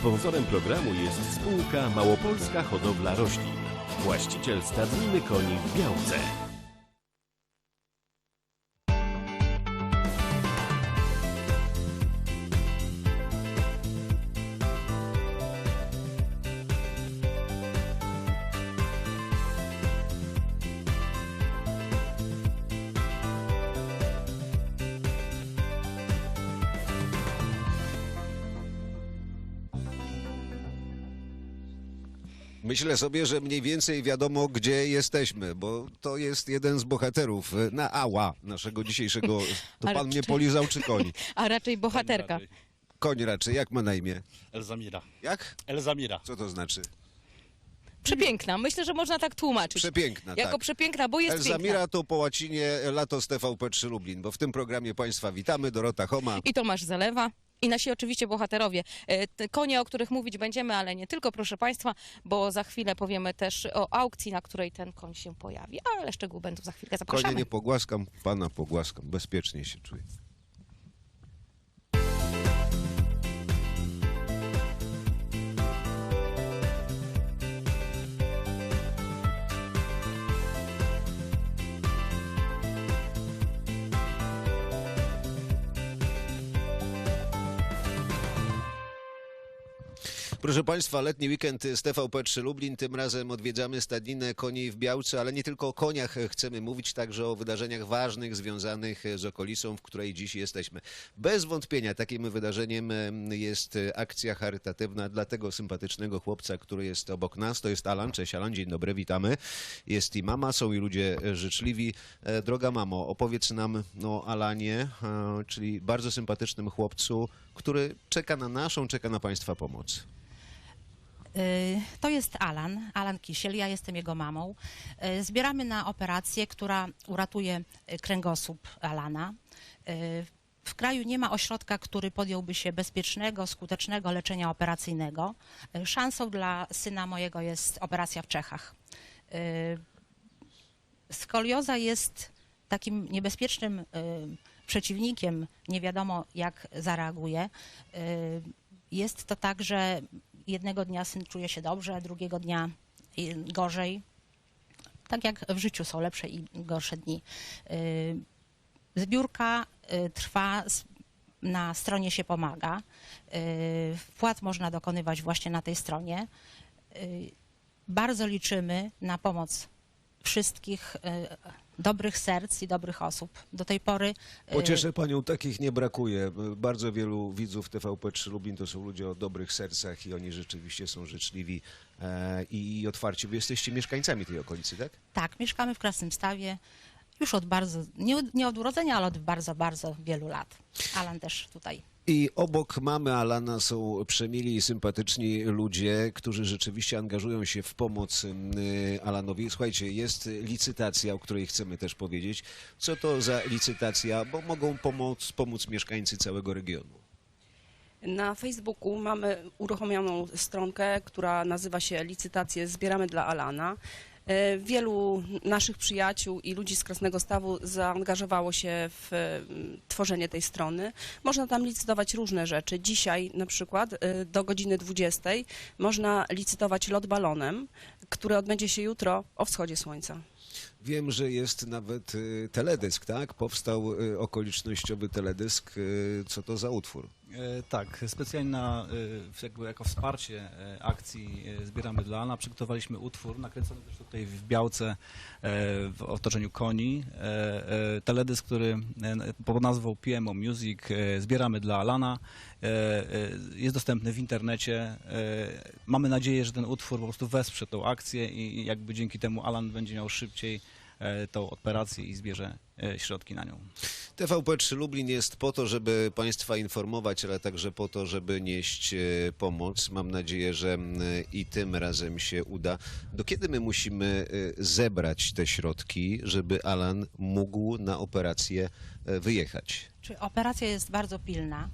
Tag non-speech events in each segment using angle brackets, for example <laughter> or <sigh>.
Sponsorem programu jest spółka Małopolska Hodowla Roślin. Właściciel stadniny koni w Białce. Myślę sobie, że mniej więcej wiadomo, gdzie jesteśmy, bo to jest jeden z bohaterów e, na ała naszego dzisiejszego. <laughs> To pan mnie polizał czy koń? <laughs> A raczej bohaterka. Raczej. Koń raczej, jak ma na imię? Elzamira. Jak? Elzamira. Co to znaczy? Przepiękna. Myślę, że można tak tłumaczyć. Przepiękna, Jako tak. przepiękna, bo jest Elzamira piękna. to po łacinie lato z TVP3 Lublin, bo w tym programie Państwa witamy, Dorota Homa. I Tomasz Zalewa. I nasi oczywiście bohaterowie. E, Konie, o których mówić będziemy, ale nie tylko, proszę Państwa, bo za chwilę powiemy też o aukcji, na której ten koń się pojawi. Ale szczegóły będą za chwilkę. Konie Zapraszamy. nie pogłaskam, pana pogłaskam, bezpiecznie się czuję. Proszę Państwa, letni weekend z TVP3 Lublin. Tym razem odwiedzamy stadninę koni w Białce, ale nie tylko o koniach chcemy mówić, także o wydarzeniach ważnych związanych z okolicą, w której dziś jesteśmy. Bez wątpienia takim wydarzeniem em, jest akcja charytatywna dla tego sympatycznego chłopca, który jest obok nas. To jest Alan. Cześć Alan, dzień dobry, witamy. Jest i mama, są i ludzie życzliwi. E, Droga mamo, opowiedz nam o Alanie, e, czyli bardzo sympatycznym chłopcu, który czeka na naszą, czeka na Państwa pomoc. Y, To jest Alan, Alan Kisiel, ja jestem jego mamą. Y, Zbieramy na operację, która uratuje y, kręgosłup Alana. W kraju nie ma ośrodka, który podjąłby się bezpiecznego, skutecznego leczenia operacyjnego. Szansą dla syna mojego jest operacja w Czechach. Skolioza jest takim niebezpiecznym przeciwnikiem, nie wiadomo jak zareaguje. Jest to tak, że jednego dnia syn czuje się dobrze, drugiego dnia y, gorzej. Tak jak w życiu są lepsze i gorsze dni. Y, Zbiórka y, trwa, na stronie się pomaga. Wpłat można dokonywać właśnie na tej stronie. Bardzo liczymy na pomoc wszystkich y, dobrych serc i dobrych osób. Do tej pory Pocieszę panią, takich nie brakuje. Bardzo wielu widzów TVP3 Lublin to są ludzie o dobrych sercach i oni rzeczywiście są życzliwi e, i otwarci. Wy jesteście mieszkańcami tej okolicy, tak? Tak, mieszkamy w Krasnym Stawie już od bardzo, nie, nie od urodzenia, ale od bardzo, bardzo wielu lat. Alan też tutaj. I obok mamy Alana są przemili i sympatyczni ludzie, którzy rzeczywiście angażują się w pomoc y, Alanowi. Słuchajcie, jest licytacja, o której chcemy też powiedzieć. Co to za licytacja? Bo mogą pomóc, pomóc mieszkańcy całego regionu. Na Facebooku mamy uruchomioną stronkę, która nazywa się Licytacje Zbieramy dla Alana. E, Wielu naszych przyjaciół i ludzi z Krasnego Stawu zaangażowało się w mm, tworzenie tej strony. Można tam licytować różne rzeczy. Dzisiaj na przykład e, do godziny 20 można licytować lot balonem, który odbędzie się jutro o wschodzie słońca. Wiem, że jest nawet y, teledysk, tak? Powstał y, okolicznościowy teledysk. Y, Co to za utwór? E, Tak, specjalnie na, jakby jako wsparcie e, akcji e, Zbieramy dla Ana przygotowaliśmy utwór nakręcony też tutaj w Białce w otoczeniu koni. Teledysk, który pod nazwą PMO Music Zbieramy dla Alana jest dostępny w internecie. E, Mamy nadzieję, że ten utwór po prostu wesprze tą akcję i jakby dzięki temu Alan będzie miał szybciej e, tą operację i zbierze e, środki na nią. TVP3 Lublin jest po to, żeby Państwa informować, ale także po to, żeby nieść e, pomoc. Mam nadzieję, że i tym razem się uda. Do kiedy my musimy e, zebrać te środki, żeby Alan mógł na operację e, wyjechać? Czy operacja jest bardzo pilna?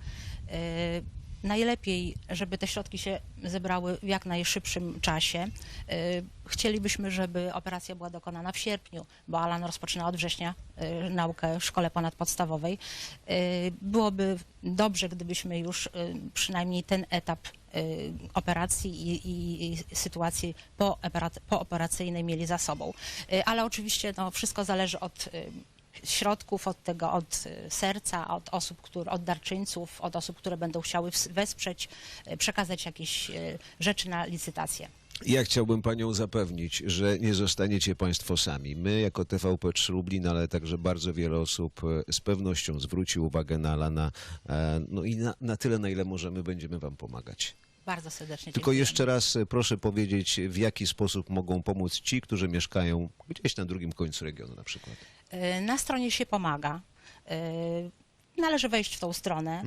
Y, Najlepiej, żeby te środki się zebrały w jak najszybszym czasie. Y, Chcielibyśmy, żeby operacja była dokonana w sierpniu, bo Alan rozpoczyna od września y, naukę w szkole ponadpodstawowej. Byłoby dobrze, gdybyśmy już przynajmniej ten etap operacji i, i, sytuacji poopera- pooperacyjnej mieli za sobą. Ale oczywiście no, wszystko zależy od środków, od tego, od y, serca, od osób, które, od darczyńców, od osób, które będą chciały wesprzeć, y, przekazać jakieś y, rzeczy na licytację. Ja chciałbym panią zapewnić, że nie zostaniecie państwo sami. My jako TVP3 Lublin, ale także bardzo wiele osób z pewnością zwróci uwagę na Alana. e, No i na, na tyle, na ile możemy, będziemy wam pomagać. Bardzo serdecznie Tylko dziękuję. jeszcze raz e, proszę powiedzieć, w jaki sposób mogą pomóc ci, którzy mieszkają gdzieś na drugim końcu regionu na przykład. Y, Na stronie się pomaga. y, Należy wejść w tą stronę.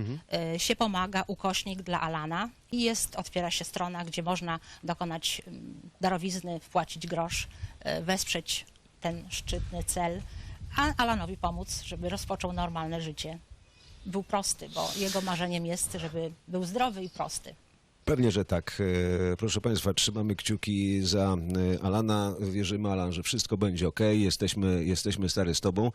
y, Się pomaga, ukośnik dla Alana i jest, otwiera się strona, gdzie można dokonać ym, darowizny, wpłacić grosz, wesprzeć ten szczytny cel, a Alanowi pomóc, żeby rozpoczął normalne życie. Był prosty, bo jego marzeniem jest, żeby był zdrowy i prosty. Pewnie, że tak. E, Proszę Państwa, trzymamy kciuki za e, Alana. Wierzymy, Alan, że wszystko będzie ok. Jesteśmy, jesteśmy stary z Tobą.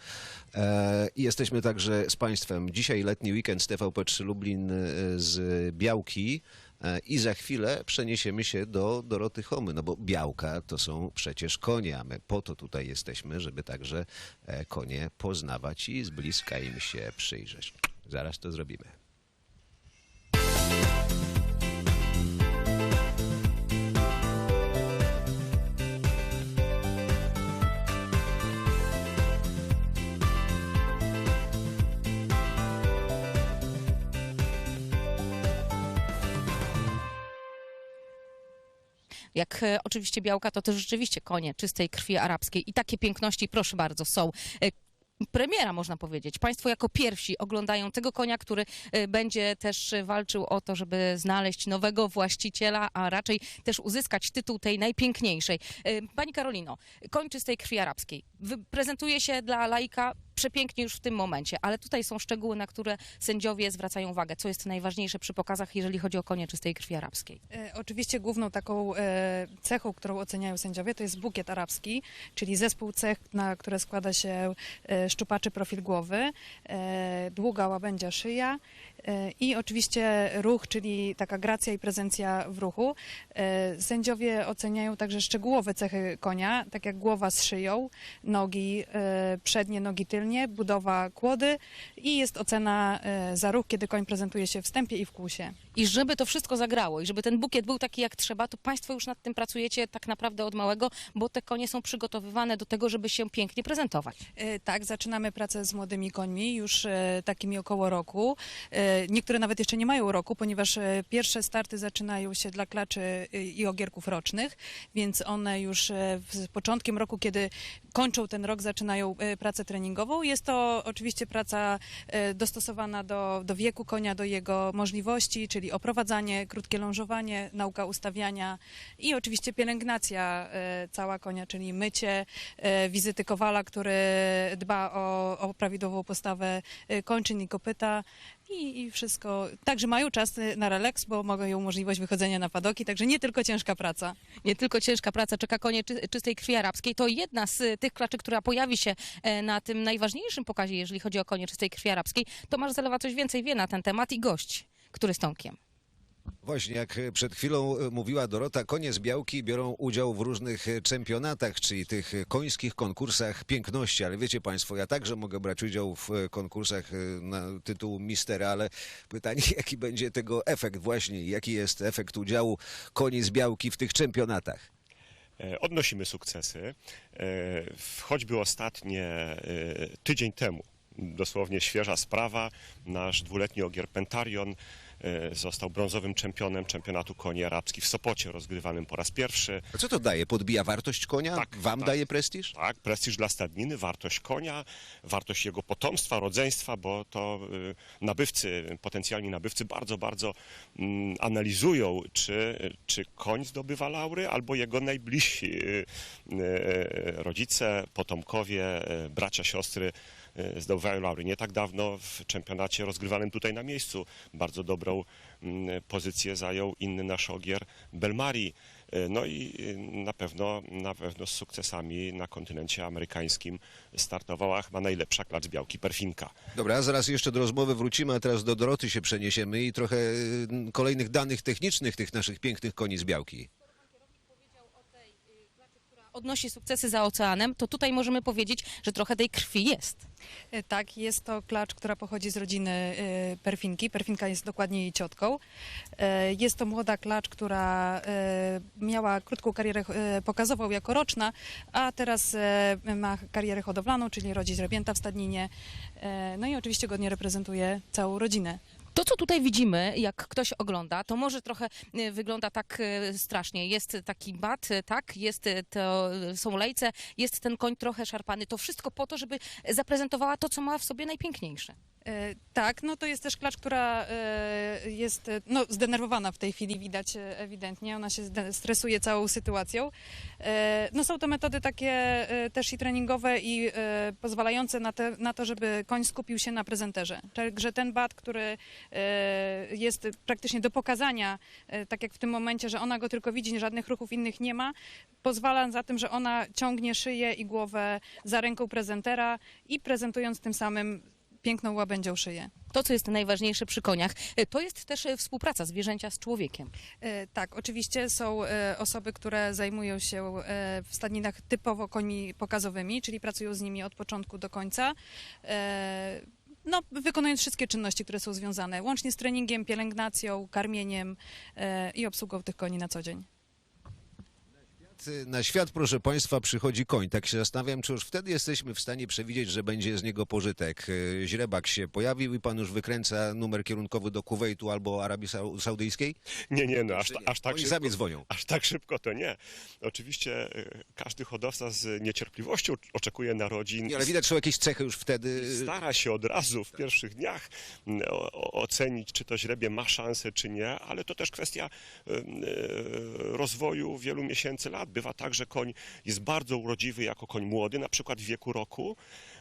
E, I jesteśmy także z Państwem. Dzisiaj letni weekend z TVP3 Lublin z Białki. I za chwilę przeniesiemy się do Doroty Homy, no bo białka to są przecież konie, a my po to tutaj jesteśmy, żeby także konie poznawać i z bliska im się przyjrzeć. Zaraz to zrobimy. Jak e, oczywiście białka, to też rzeczywiście konie czystej krwi arabskiej i takie piękności, proszę bardzo, są. E, Premiera, można powiedzieć. Państwo jako pierwsi oglądają tego konia, który e, będzie też walczył o to, żeby znaleźć nowego właściciela, a raczej też uzyskać tytuł tej najpiękniejszej. Pani Karolino, koń czystej krwi arabskiej. Prezentuje się dla laika przepięknie już w tym momencie, ale tutaj są szczegóły, na które sędziowie zwracają uwagę. Co jest najważniejsze przy pokazach, jeżeli chodzi o konie czystej krwi arabskiej? E, Oczywiście główną taką e, cechą, którą oceniają sędziowie, to jest bukiet arabski, czyli zespół cech, na które składa się e, szczupaczy profil głowy, e, długa łabędzia szyja i oczywiście ruch, czyli taka gracja i prezencja w ruchu. E, Sędziowie oceniają także szczegółowe cechy konia, tak jak głowa z szyją, nogi e, przednie, nogi tylnie, budowa kłody i jest ocena e, za ruch, kiedy koń prezentuje się w wstępie i w kłusie. I żeby to wszystko zagrało i żeby ten bukiet był taki jak trzeba, to Państwo już nad tym pracujecie tak naprawdę od małego, bo te konie są przygotowywane do tego, żeby się pięknie prezentować. E, Tak, zaczynamy pracę z młodymi końmi już e, takimi około roku. E, Niektóre nawet jeszcze nie mają roku, ponieważ pierwsze starty zaczynają się dla klaczy i ogierków rocznych, więc one już z początkiem roku, kiedy kończą ten rok, zaczynają pracę treningową. Jest to oczywiście praca dostosowana do, do wieku konia, do jego możliwości, czyli oprowadzanie, krótkie lążowanie, nauka ustawiania i oczywiście pielęgnacja e, cała konia, czyli mycie, e, wizyty kowala, który dba o, o prawidłową postawę e, kończyn i kopyta i, i wszystko. Także mają czas na relaks, bo mają możliwość wychodzenia na padoki, także nie tylko ciężka praca. Nie tylko ciężka praca czeka konie czy, czystej krwi arabskiej, to jedna z tych klaczy, która pojawi się na tym najważniejszym pokazie, jeżeli chodzi o konie czystej krwi arabskiej. Tomasz Zalewa coś więcej wie na ten temat i gość, który z Tomkiem. Właśnie, jak przed chwilą e, mówiła Dorota, konie z Białki biorą udział w różnych e, czempionatach, czyli tych końskich konkursach piękności, ale wiecie Państwo, ja także mogę brać udział w e, konkursach na tytuł mistera, ale pytanie, <laughs> jaki będzie tego efekt właśnie, jaki jest efekt udziału koni z Białki w tych czempionatach? Odnosimy sukcesy. Choćby ostatnie tydzień temu, dosłownie świeża sprawa, nasz dwuletni ogier Pentarion e, został brązowym czempionem czempionatu koni arabskich w Sopocie, rozgrywanym po raz pierwszy. A co to daje? Podbija wartość konia? Tak, Wam tak. daje prestiż? Tak, prestiż dla stadniny, wartość konia, wartość jego potomstwa, rodzeństwa, bo to y, nabywcy, potencjalni nabywcy bardzo, bardzo mm, analizują, czy, czy koń zdobywa laury, albo jego najbliżsi y, y, rodzice, potomkowie, bracia, siostry zdobywają laury. Nie tak dawno w czempionacie rozgrywanym tutaj na miejscu bardzo dobrą mm, pozycję zajął inny nasz ogier Belmari. E, No i e, na pewno, na pewno z sukcesami na kontynencie amerykańskim startowała chyba najlepsza klacz białki Perfinka. Dobra, zaraz jeszcze do rozmowy wrócimy, a teraz do Doroty się przeniesiemy i trochę y, kolejnych danych technicznych tych naszych pięknych koni z białki. Odnosi sukcesy za oceanem, to tutaj możemy powiedzieć, że trochę tej krwi jest. E, Tak, jest to klacz, która pochodzi z rodziny e, Perfinki. Perfinka jest dokładnie jej ciotką. E, Jest to młoda klacz, która miała krótką karierę pokazową jako roczna, a teraz ma karierę hodowlaną, czyli rodzi zrebięta w stadninie. No i oczywiście godnie reprezentuje całą rodzinę. To, co tutaj widzimy, jak ktoś ogląda, to może trochę e, wygląda tak e, strasznie. Jest taki bat, e, tak, jest to, są lejce, jest ten koń trochę szarpany. To wszystko po to, żeby zaprezentowała to, co ma w sobie najpiękniejsze. E, Tak, no to jest też klacz, która e, jest e, no, zdenerwowana w tej chwili, widać ewidentnie. Ona się stresuje całą sytuacją. No są to metody takie też i treningowe i pozwalające na, te, na to, żeby koń skupił się na prezenterze. Także ten bat, który jest praktycznie do pokazania, tak jak w tym momencie, że ona go tylko widzi, żadnych ruchów innych nie ma, pozwala za tym, że ona ciągnie szyję i głowę za ręką prezentera i prezentując tym samym piękną łabędzią szyję. To, co jest najważniejsze przy koniach, e, to jest też e, współpraca zwierzęcia z człowiekiem. E, Tak, oczywiście są osoby, które zajmują się w stadninach typowo końmi pokazowymi, czyli pracują z nimi od początku do końca. No, wykonując wszystkie czynności, które są związane, łącznie z treningiem, pielęgnacją, karmieniem e, i obsługą tych koni na co dzień. Na świat, proszę Państwa, przychodzi koń. Tak się zastanawiam, czy już wtedy jesteśmy w stanie przewidzieć, że będzie z niego pożytek. E, Źrebak się pojawił i pan już wykręca numer kierunkowy do Kuwejtu albo Arabii Sau- Saudyjskiej? Nie, nie, no aż, nie? aż tak Oni szybko. sami dzwonią. Aż tak szybko to nie. Oczywiście y, każdy hodowca z niecierpliwością oczekuje narodzin. Nie, ale widać, że są jakieś cechy już wtedy. Stara się od razu w pierwszych dniach ocenić, czy to źrebie ma szansę, czy nie, ale to też kwestia y, rozwoju wielu miesięcy, lat. Bywa tak, że koń jest bardzo urodziwy jako koń młody, na przykład w wieku roku,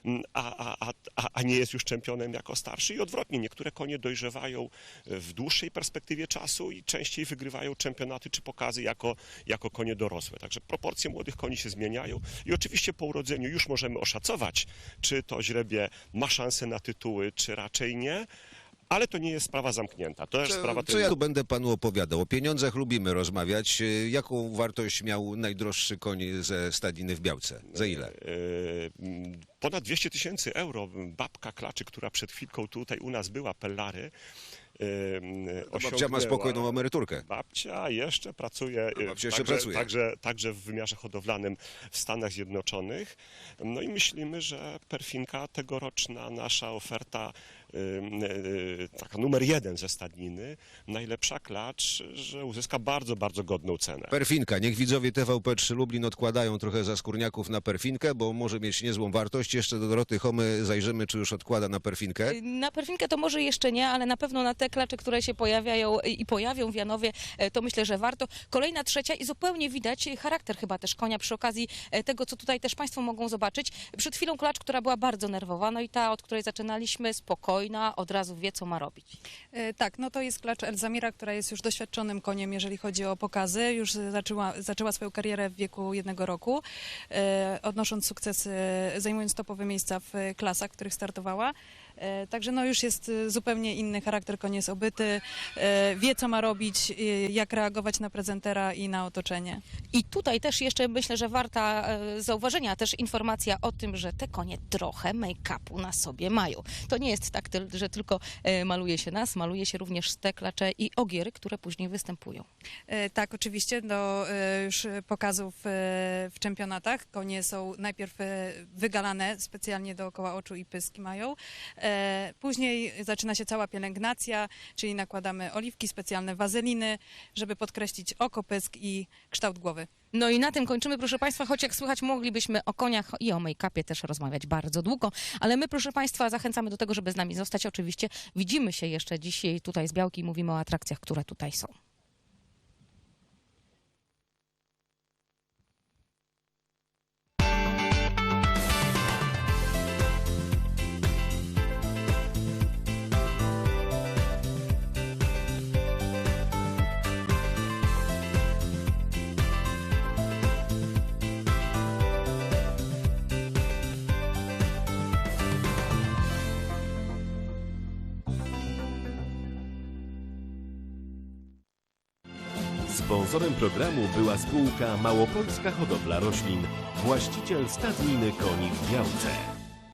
mm, a, a, a, a- nie jest już czempionem jako starszy i odwrotnie. Niektóre konie dojrzewają w dłuższej perspektywie czasu i częściej wygrywają czempionaty czy pokazy jako, jako konie dorosłe. Także proporcje młodych koni się zmieniają i oczywiście po urodzeniu już możemy oszacować, czy to źrebie ma szansę na tytuły, czy raczej nie, ale to nie jest sprawa zamknięta. To jest sprawa Co ja tu będę panu opowiadał? O pieniądzach lubimy rozmawiać. E, Jaką wartość miał najdroższy koń ze stadniny w Białce? Za ile? E, mm, Ponad 200 tysięcy euro babka klaczy, która przed chwilką tutaj u nas była, Pellary, e, babcia ma spokojną emeryturkę. Babcia jeszcze pracuje, babcia jeszcze także, pracuje. Także, także w wymiarze hodowlanym w Stanach Zjednoczonych. No i myślimy, że Perfinka, tegoroczna nasza oferta, y, y, taka numer jeden ze stadniny, najlepsza klacz, że uzyska bardzo, bardzo godną cenę. Perfinka. Niech widzowie TVP3 Lublin odkładają trochę za skórniaków na perfinkę, bo może mieć niezłą wartość. Jeszcze do Doroty Homy zajrzymy, czy już odkłada na perfinkę. Y, Na perfинkę to może jeszcze nie, ale na pewno na te klacze, które się pojawiają i pojawią w Janowie, e, to myślę, że warto. Kolejna trzecia i zupełnie widać charakter chyba też konia przy okazji e, tego, co tutaj też Państwo mogą zobaczyć. Przed chwilą klacz, która była bardzo nerwowa, no i ta, od której zaczynaliśmy, od razu wie, co ma robić. E, Tak, no to jest klacz Elzamira, która jest już doświadczonym koniem, jeżeli chodzi o pokazy. Już zaczęła, zaczęła swoją karierę w wieku jednego roku, e, odnosząc sukcesy, zajmując topowe miejsca w klasach, w których startowała. E, Także no już jest e, zupełnie inny charakter, koń jest obyty, e, wie co ma robić, jak reagować na prezentera i na otoczenie. I tutaj też jeszcze myślę, że warta zauważenia też informacja o tym, że te konie trochę make-upu na sobie mają. To nie jest tak, że tylko maluje się nas, maluje się również te klacze i ogiery, które później występują. Tak, oczywiście, do już pokazów w czempionatach. Konie są najpierw wygalane specjalnie dookoła oczu i pyski mają. E, Później zaczyna się cała pielęgnacja, czyli nakładamy oliwki, specjalne wazeliny, żeby podkreślić oko, pysk i kształt głowy. No i na tym kończymy, proszę Państwa, choć jak słychać, moglibyśmy o koniach i o make-upie też rozmawiać bardzo długo, ale my, proszę Państwa, zachęcamy do tego, żeby z nami zostać. Oczywiście widzimy się jeszcze dzisiaj tutaj z Białki i mówimy o atrakcjach, które tutaj są. Sponsorem programu była spółka Małopolska Hodowla Roślin, właściciel stadniny koni w Białce.